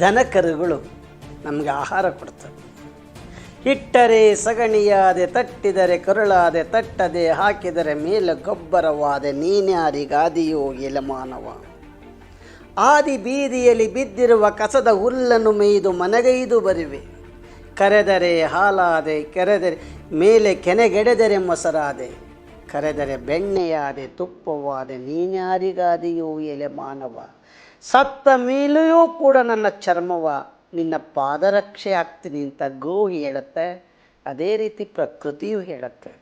ದನಕರುಗಳು ನಮಗೆ ಆಹಾರ ಕೊಡ್ತವೆ ಇಟ್ಟರೆ ಸಗಣಿಯಾದೆ ತಟ್ಟಿದರೆ ಕರುಳಾದೆ ತಟ್ಟದೆ ಹಾಕಿದರೆ ಮೇಲೆ ಗೊಬ್ಬರವಾದೆ ನೀನ್ಯಾರಿಗಾದಿಯೋ ಎಲಮಾನವ ಆದಿ ಬೀದಿಯಲ್ಲಿ ಬಿದ್ದಿರುವ ಕಸದ ಹುಲ್ಲನ್ನು ಮೇಯ್ದು ಮನಗೈದು ಬರುವೆ. ಕರೆದರೆ ಹಾಲಾದೆ, ಕೆರೆದರೆ ಮೇಲೆ ಕೆನೆಗೆಡೆದರೆ ಮೊಸರಾದೆ. ಕರೆದರೆ ಬೆಣ್ಣೆಯಾದೆ, ತುಪ್ಪವಾದೆ ನೀನ್ಯಾರಿಗಾದಿಯೋ ಎಲೆ ಮಾನವ ಸತ್ತ ಮೇಲೆಯೂ ಕೂಡ ನನ್ನ ಚರ್ಮವ ನಿನ್ನ ಪಾದರಕ್ಷೆ ಆಗ್ತೀನಿ ಅಂತ ಗೋ ಹೇಳುತ್ತೆ. ಅದೇ ರೀತಿ ಪ್ರಕೃತಿಯು ಹೇಳುತ್ತೆ.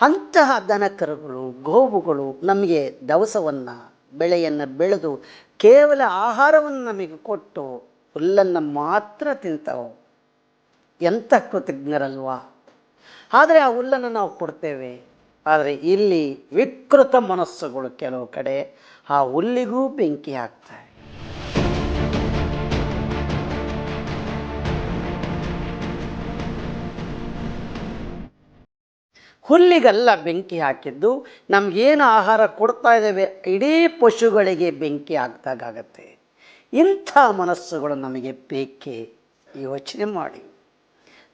ಅಂತಹ ದನಕರುಗಳು, ಗೋವುಗಳು ನಮಗೆ ದವಸವನ್ನು, ಬೆಳೆಯನ್ನು ಬೆಳೆದು ಕೇವಲ ಆಹಾರವನ್ನು ನಮಗೆ ಕೊಟ್ಟು ಹುಲ್ಲನ್ನು ಮಾತ್ರ ತಿಂತಾವೆ. ಎಂಥ ಕೃತಜ್ಞರಲ್ವಾ? ಆದರೆ ಆ ಹುಲ್ಲನ್ನು ನಾವು ಕೊಡ್ತೇವೆ. ಆದರೆ ಇಲ್ಲಿ ವಿಕೃತ ಮನಸ್ಸುಗಳು ಕೆಲವು ಕಡೆ ಆ ಹುಲ್ಲಿಗೂ ಬೆಂಕಿ ಹಾಕ್ತಾರೆ ಹುಲ್ಲಿಗೆಲ್ಲ ಬೆಂಕಿ ಹಾಕಿದ್ದು ನಮಗೇನು ಆಹಾರ ಕೊಡ್ತಾ ಇದ್ದೇವೆ? ಇಡೀ ಪಶುಗಳಿಗೆ ಬೆಂಕಿ ಹಾಕ್ದಾಗತ್ತೆ ಇಂಥ ಮನಸ್ಸುಗಳು ನಮಗೆ ಬೇಕೇ? ಯೋಚನೆ ಮಾಡಿ.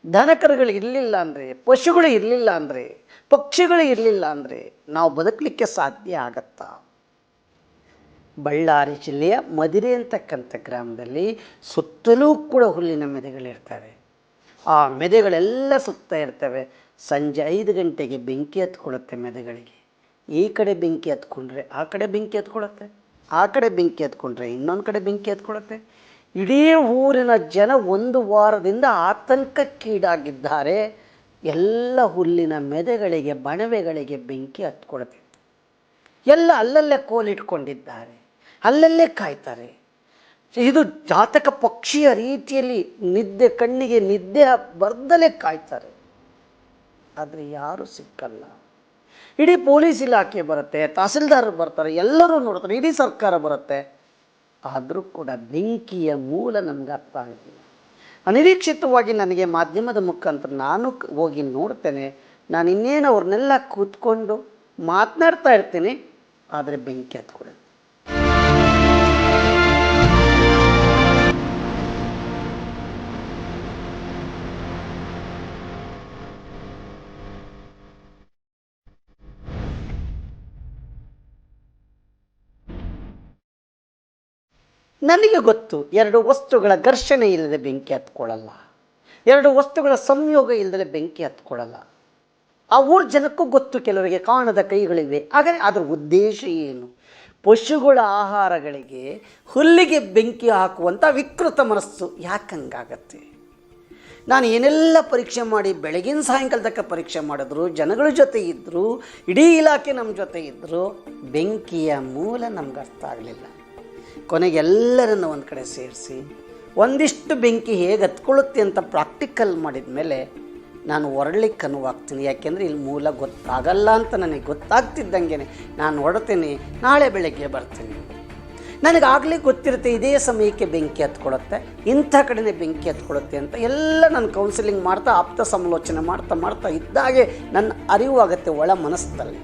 ದನಕರುಗಳು ಇರಲಿಲ್ಲ ಅಂದರೆ, ಪಶುಗಳು ಇರಲಿಲ್ಲ ಅಂದರೆ, ಪಕ್ಷಿಗಳು ಇರಲಿಲ್ಲ ಅಂದರೆ ನಾವು ಬದುಕಲಿಕ್ಕೆ ಸಾಧ್ಯ ಆಗತ್ತಾ? ಬಳ್ಳಾರಿ ಜಿಲ್ಲೆಯ ಮದಿರೆ ಅಂತಕ್ಕಂಥ ಗ್ರಾಮದಲ್ಲಿ ಸುತ್ತಲೂ ಕೂಡ ಹುಲ್ಲಿನ ಮೆದೆಗಳಿರ್ತವೆ. ಆ ಮೆದೆಗಳೆಲ್ಲ ಸುತ್ತ ಇರ್ತವೆ. ಸಂಜೆ ಐದು ಗಂಟೆಗೆ ಬೆಂಕಿ ಹತ್ಕೊಳ್ಳುತ್ತೆ ಮೆದೆಗಳಿಗೆ. ಈ ಕಡೆ ಬೆಂಕಿ ಹತ್ಕೊಂಡ್ರೆ ಆ ಕಡೆ ಬೆಂಕಿ ಹತ್ಕೊಳ್ಳುತ್ತೆ, ಆ ಕಡೆ ಬೆಂಕಿ ಹತ್ಕೊಂಡ್ರೆ ಇನ್ನೊಂದು ಕಡೆ ಬೆಂಕಿ ಹತ್ಕೊಳ್ಳುತ್ತೆ. ಇಡೀ ಊರಿನ ಜನ ಒಂದು ವಾರದಿಂದ ಆತಂಕಕ್ಕೀಡಾಗಿದ್ದಾರೆ. ಎಲ್ಲ ಹುಲ್ಲಿನ ಮೆದೆಗಳಿಗೆ, ಬಣವೆಗಳಿಗೆ ಬೆಂಕಿ ಹತ್ಕೊಳ್ತಿದೆ ಎಲ್ಲ ಅಲ್ಲಲ್ಲೇ ಕೋಲಿಟ್ಕೊಂಡಿದ್ದಾರೆ. ಅಲ್ಲಲ್ಲೇ ಕಾಯ್ತಾರೆ. ಇದು ಜಾತಕ ಪಕ್ಷಿಯ ರೀತಿಯಲ್ಲಿ ನಿದ್ದೆ, ಕಣ್ಣಿಗೆ ನಿದ್ದೆ ಬರ್ದಲೇ ಕಾಯ್ತಾರೆ. ಆದರೆ ಯಾರೂ ಸಿಕ್ಕಲ್ಲ. ಇಡೀ ಪೊಲೀಸ್ ಇಲಾಖೆ ಬರುತ್ತೆ, ತಹಸೀಲ್ದಾರ್ ಬರ್ತಾರೆ, ಎಲ್ಲರೂ ನೋಡ್ತಾರೆ, ಇಡೀ ಸರ್ಕಾರ ಬರುತ್ತೆ. ಆದರೂ ಕೂಡ ಬೆಂಕಿಯ ಮೂಲ ನಮ್ಗೆ ಅರ್ಥ ಆಗಿಲ್ಲ. ಅನಿರೀಕ್ಷಿತವಾಗಿ ನನಗೆ ಮಾಧ್ಯಮದ ಮುಖಾಂತರ ನಾನು ಹೋಗಿ ನೋಡ್ತೇನೆ ನಾನು ಇನ್ನೇನು ಅವ್ರನ್ನೆಲ್ಲ ಕೂತ್ಕೊಂಡು ಮಾತನಾಡ್ತಾ ಇರ್ತೀನಿ, ಆದರೆ ಬೆಂಕಿ ಹತ್ಕೊಳ್ಳಿ ನನಗೆ ಗೊತ್ತು, ಎರಡು ವಸ್ತುಗಳ ಘರ್ಷಣೆ ಇಲ್ಲದೆ ಬೆಂಕಿ ಹತ್ಕೊಳ್ಳಲ್ಲ. ಎರಡು ವಸ್ತುಗಳ ಸಂಯೋಗ ಇಲ್ಲದೆ ಬೆಂಕಿ ಹತ್ಕೊಳ್ಳಲ್ಲ. ಆ ಊರ ಜನಕ್ಕೂ ಗೊತ್ತು ಕೆಲವರಿಗೆ, ಕಾಣದ ಕೈಗಳಿವೆ. ಆದರೆ ಅದರ ಉದ್ದೇಶ ಏನು? ಪಶುಗಳ ಆಹಾರಗಳಿಗೆ ಹುಲ್ಲಿಗೆ ಬೆಂಕಿ ಹಾಕುವಂಥ ವಿಕೃತ ಮನಸ್ಸು ಯಾಕಂಗಾಗತ್ತೆ ನಾನು ಏನೆಲ್ಲ ಪರೀಕ್ಷೆ ಮಾಡಿ, ಬೆಳಗಿನ ಸಾಯಂಕಾಲ ತಕ್ಕ ಪರೀಕ್ಷೆ ಮಾಡಿದ್ರು, ಜನಗಳ ಜೊತೆ ಇದ್ದರು ಇಡೀ ಇಲಾಖೆ ನಮ್ಮ ಜೊತೆ ಇದ್ದರು ಬೆಂಕಿಯ ಮೂಲ ನಮ್ಗೆ ಅರ್ಥ ಆಗಲಿಲ್ಲ. ಕೊನೆಗೆ ಎಲ್ಲರನ್ನು ಒಂದು ಕಡೆ ಸೇರಿಸಿ, ಒಂದಿಷ್ಟು ಬೆಂಕಿ ಹೇಗೆ ಹತ್ಕೊಳ್ಳುತ್ತೆ ಅಂತ ಪ್ರಾಕ್ಟಿಕಲ್ ಮಾಡಿದ ಮೇಲೆ ನಾನು ಹೊರಡ್ಲಿಕ್ಕೆ ಅನುವಾಗ್ತೀನಿ. ಯಾಕೆಂದರೆ ಇಲ್ಲಿ ಮೂಲ ಗೊತ್ತಾಗಲ್ಲ ಅಂತ ನನಗೆ ಗೊತ್ತಾಗ್ತಿದ್ದಂಗೆ ನಾನು ಹೊರಡ್ತೀನಿ, ನಾಳೆ ಬೆಳಗ್ಗೆ ಬರ್ತೀನಿ. ನನಗಾಗಲೇ ಗೊತ್ತಿರುತ್ತೆ ಇದೇ ಸಮಯಕ್ಕೆ ಬೆಂಕಿ ಹತ್ಕೊಳುತ್ತೆ ಇಂಥ ಕಡೆನೇ ಬೆಂಕಿ ಹತ್ಕೊಳುತ್ತೆ ಅಂತ ಎಲ್ಲ ನಾನು ಕೌನ್ಸಿಲಿಂಗ್ ಮಾಡ್ತಾ, ಆಪ್ತ ಸಮಾಲೋಚನೆ ಮಾಡ್ತಾ ಮಾಡ್ತಾ ಇದ್ದಾಗೆ ನನ್ನ ಅರಿವು ಆಗುತ್ತೆ ಒಳ ಮನಸ್ಸಲ್ಲಿ.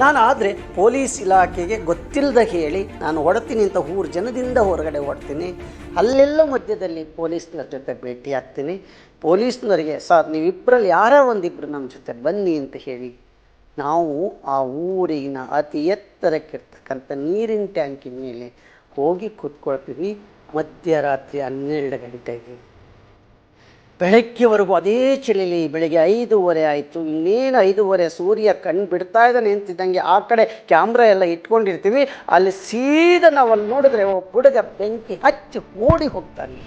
ನಾನು ಆದರೆ ಪೊಲೀಸ್ ಇಲಾಖೆಗೆ ಗೊತ್ತಿಲ್ಲದ ಹೇಳಿ ನಾನು ಹೊಡ್ತೀನಿ ಅಂತ ಊರು ಜನದಿಂದ ಹೊರಗಡೆ ಹೊಡ್ತೀನಿ ಅಲ್ಲೆಲ್ಲ ಮಧ್ಯದಲ್ಲಿ ಪೊಲೀಸ್ನವ್ರ ಜೊತೆ ಭೇಟಿ ಆಗ್ತೀನಿ. ಪೊಲೀಸ್ನವರಿಗೆ, ಸರ್ ನೀವಿಬ್ಬರಲ್ಲಿ ಯಾರೋ ಒಂದಿಬ್ಬರು ನಮ್ಮ ಜೊತೆ ಬನ್ನಿ ಅಂತ ಹೇಳಿ. ನಾವು ಆ ಊರಿನ ಅತಿ ಎತ್ತರಕ್ಕಿರ್ತಕ್ಕಂಥ ನೀರಿನ ಟ್ಯಾಂಕಿನ ಮೇಲೆ ಹೋಗಿ ಕೂತ್ಕೊಳ್ತೀವಿ. ಮಧ್ಯರಾತ್ರಿ ಹನ್ನೆರಡು ಗಂಟೆಗೆ. ಬೆಳಗ್ಗೆವರೆಗೂ ಅದೇ ಚಳಿಲಿ ಬೆಳಿಗ್ಗೆ ಐದೂವರೆ ಆಯಿತು. ಇನ್ನೇನು ಐದೂವರೆ ಸೂರ್ಯ ಕಣ್ಣು ಬಿಡ್ತಾ ಇದ್ದಾನೆ ಅಂತಿದ್ದಂಗೆ ಆ ಕಡೆ ಕ್ಯಾಮ್ರಾ ಎಲ್ಲ ಇಟ್ಕೊಂಡಿರ್ತೀವಿ. ಅಲ್ಲಿ ಸೀದಾ ನಾವು ಅಲ್ಲಿ ನೋಡಿದ್ರೆ ಒಬ್ಬ ಹುಡುಗ ಬೆಂಕಿ ಹಚ್ಚಿ ಓಡಿ ಹೋಗ್ತಾನೆ.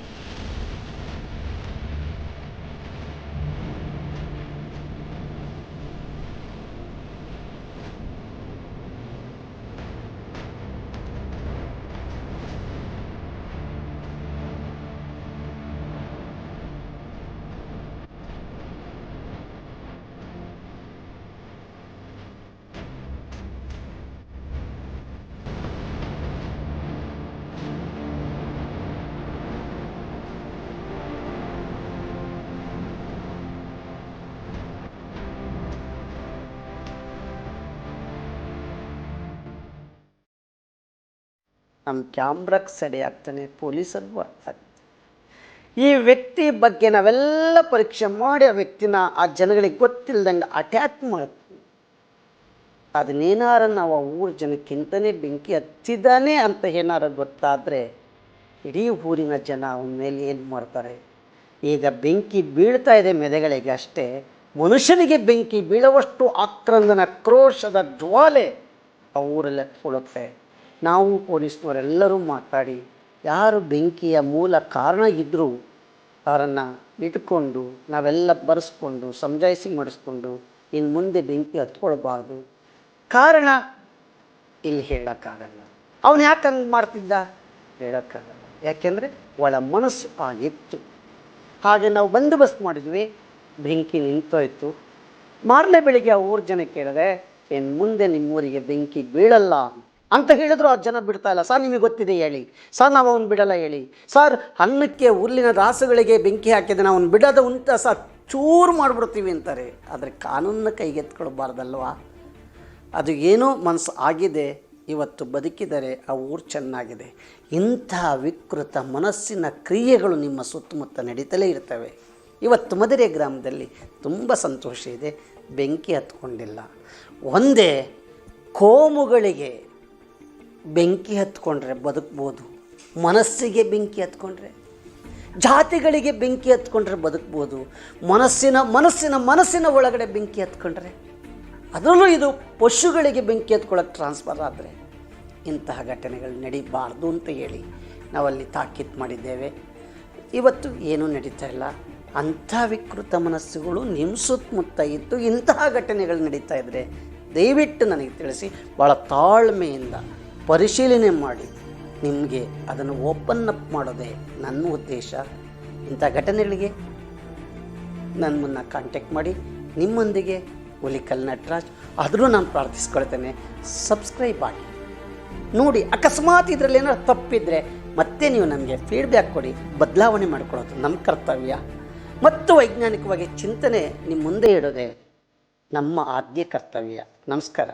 ನಮ್ಮ ಕ್ಯಾಮ್ರಕ್ಕೆ ಸೆಡೆ ಆಗ್ತಾನೆ ಪೊಲೀಸರಿಗೂ ಅರ್ಥ ಈ ವ್ಯಕ್ತಿ ಬಗ್ಗೆ ನಾವೆಲ್ಲ ಪರೀಕ್ಷೆ ಮಾಡಿ ಆ ವ್ಯಕ್ತಿನ ಆ ಜನಗಳಿಗೆ ಗೊತ್ತಿಲ್ಲದಂಗೆ ಅಟ್ಯಾಕ್ ಮಾಡ್ತೀವಿ. ಅದನ್ನೇನಾರ ನಾವು ಆ ಊರ ಜನಕ್ಕಿಂತನೇ ಬೆಂಕಿ ಹತ್ತಿದ್ದಾನೆ ಅಂತ ಏನಾರ ಗೊತ್ತಾದರೆ ಇಡೀ ಊರಿನ ಜನ ಅವನ ಮೇಲೆ ಏನು ಮಾಡ್ತಾರೆ? ಈಗ ಬೆಂಕಿ ಬೀಳ್ತಾ ಇದೆ ಮೆದೆಗಳಿಗೆ ಅಷ್ಟೇ, ಮನುಷ್ಯನಿಗೆ ಬೆಂಕಿ ಬೀಳುವಷ್ಟು ಆಕ್ರಂದನ, ಕ್ರೋಶದ ಜ್ವಾಲೆ ಆ ಊರಲ್ಲಿ ಹತ್ಕೊಳ್ಳುತ್ತೆ ನಾವು ಪೊಲೀಸ್ನವರೆಲ್ಲರೂ ಮಾತಾಡಿ, ಯಾರು ಬೆಂಕಿಯ ಮೂಲ ಕಾರಣ ಇದ್ದರೂ ಅವರನ್ನು ಇಟ್ಕೊಂಡು ನಾವೆಲ್ಲ ಬರೆಸ್ಕೊಂಡು ಸಮಜಾಯಿಸಿ ಮಾಡಿಸ್ಕೊಂಡು ಇನ್ನು ಮುಂದೆ ಬೆಂಕಿ ಹತ್ಕೊಳ್ಬಾರ್ದು. ಕಾರಣ ಇಲ್ಲಿ ಹೇಳೋಕ್ಕಾಗಲ್ಲ. ಅವನು ಯಾಕೆ ಹಂಗೆ ಮಾಡ್ತಿದ್ದ? ಹೇಳೋಕ್ಕಾಗಲ್ಲ. ಯಾಕೆಂದರೆ ಒಳ ಮನಸ್ಸು ಆಗಿತ್ತು ಹಾಗೆ ನಾವು ಬಂದೋಬಸ್ತ್ ಮಾಡಿದ್ವಿ, ಬೆಂಕಿ ನಿಂತೋಯ್ತು. ಮಾರನೇ ಬೆಳಿಗ್ಗೆ ಆ ಊರು ಜನ ಕೇಳಿದೆ ಇನ್ನು ಮುಂದೆ ನಿಮ್ಮೂರಿಗೆ ಬೆಂಕಿ ಬೀಳಲ್ಲ ಅಂತ ಹೇಳಿದ್ರು ಆ ಜನ ಬಿಡ್ತಾ ಇಲ್ಲ. ಸರ್, ನಿಮಗೆ ಗೊತ್ತಿದೆ ಹೇಳಿ. ಸರ್, ನಾವು ಅವ್ನು ಬಿಡಲ್ಲ ಹೇಳಿ. ಸರ್ ಅನ್ನಕ್ಕೆ ಹುಲ್ಲಿನ ರಾಸುಗಳಿಗೆ ಬೆಂಕಿ ಹಾಕಿದ್ರೆ ಅವನು ಬಿಡೋದು ಉಂಟ ಸರ್? ಚೂರು ಮಾಡಿಬಿಡ್ತೀವಿ ಅಂತಾರೆ. ಆದರೆ ಕಾನೂನನ್ನ ಕೈಗೆತ್ಕೊಳ್ಬಾರ್ದಲ್ವಾ ಅದು ಏನೋ ಮನಸ್ಸು ಆಗಿದೆ. ಇವತ್ತು ಬದುಕಿದರೆ ಆ ಊರು ಚೆನ್ನಾಗಿದೆ. ಇಂಥ ವಿಕೃತ ಮನಸ್ಸಿನ ಕ್ರಿಯೆಗಳು ನಿಮ್ಮ ಸುತ್ತಮುತ್ತ ನಡೀತಲೇ ಇರ್ತವೆ. ಇವತ್ತು ಮದುರೆ ಗ್ರಾಮದಲ್ಲಿ ತುಂಬ ಸಂತೋಷ ಇದೆ. ಬೆಂಕಿ ಹತ್ಕೊಂಡಿಲ್ಲ. ಒಂದೇ ಕೋಮುಗಳಿಗೆ ಬೆಂಕಿ ಹತ್ಕೊಂಡ್ರೆ ಬದುಕ್ಬೋದು. ಮನಸ್ಸಿಗೆ ಬೆಂಕಿ ಹತ್ಕೊಂಡ್ರೆ. ಜಾತಿಗಳಿಗೆ ಬೆಂಕಿ ಹತ್ಕೊಂಡ್ರೆ ಬದುಕ್ಬೋದು. ಮನಸ್ಸಿನ ಮನಸ್ಸಿನ ಮನಸ್ಸಿನ ಒಳಗಡೆ ಬೆಂಕಿ ಹತ್ಕೊಂಡ್ರೆ. ಅದರಲ್ಲೂ ಇದು ಪಶುಗಳಿಗೆ ಬೆಂಕಿ ಹತ್ಕೊಳ್ಳೋಕೆ ಟ್ರಾನ್ಸ್ಫರ್ ಆದರೆ ಇಂತಹ ಘಟನೆಗಳು ನಡೀಬಾರ್ದು ಅಂತ ಹೇಳಿ ನಾವಲ್ಲಿ ತಾಕೀತು ಮಾಡಿದ್ದೇವೆ. ಇವತ್ತು ಏನೂ ನಡೀತಾ ಇಲ್ಲ. ಅಂಥ ವಿಕೃತ ಮನಸ್ಸುಗಳು ನಿಮ್ಮ ಸುತ್ತಮುತ್ತ ಇದ್ದು ಇಂತಹ ಘಟನೆಗಳು ನಡೀತಾ ಇದ್ದರೆ ದಯವಿಟ್ಟು ನನಗೆ ತಿಳಿಸಿ ಭಾಳ ತಾಳ್ಮೆಯಿಂದ ಪರಿಶೀಲನೆ ಮಾಡಿ ನಿಮಗೆ ಅದನ್ನು ಓಪನ್ ಅಪ್ ಮಾಡೋದೇ ನನ್ನ ಉದ್ದೇಶ. ಇಂಥ ಘಟನೆಗಳಿಗೆ ನನ್ನನ್ನು ಕಾಂಟ್ಯಾಕ್ಟ್ ಮಾಡಿ, ನಿಮ್ಮೊಂದಿಗೆ ಹುಲಿಕಲ್ ನಟರಾಜ್ ಆದರೂ ನಾನು ಪ್ರಾರ್ಥಿಸ್ಕೊಳ್ತೇನೆ ಸಬ್ಸ್ಕ್ರೈಬ್ ಆಗಿ ನೋಡಿ, ಅಕಸ್ಮಾತ್ ಇದರಲ್ಲಿ ಏನಾದ್ರು ತಪ್ಪಿದ್ರೆ ಮತ್ತೆ ನೀವು ನಮಗೆ ಫೀಡ್ಬ್ಯಾಕ್ ಕೊಡಿ, ಬದಲಾವಣೆ ಮಾಡಿಕೊಡೋದು ನಮ್ಮ ಕರ್ತವ್ಯ. ಮತ್ತು ವೈಜ್ಞಾನಿಕವಾಗಿ ಚಿಂತನೆ ನಿಮ್ಮ ಮುಂದೆ ಇಡೋದೇ ನಮ್ಮ ಆದ್ಯ ಕರ್ತವ್ಯ. ನಮಸ್ಕಾರ.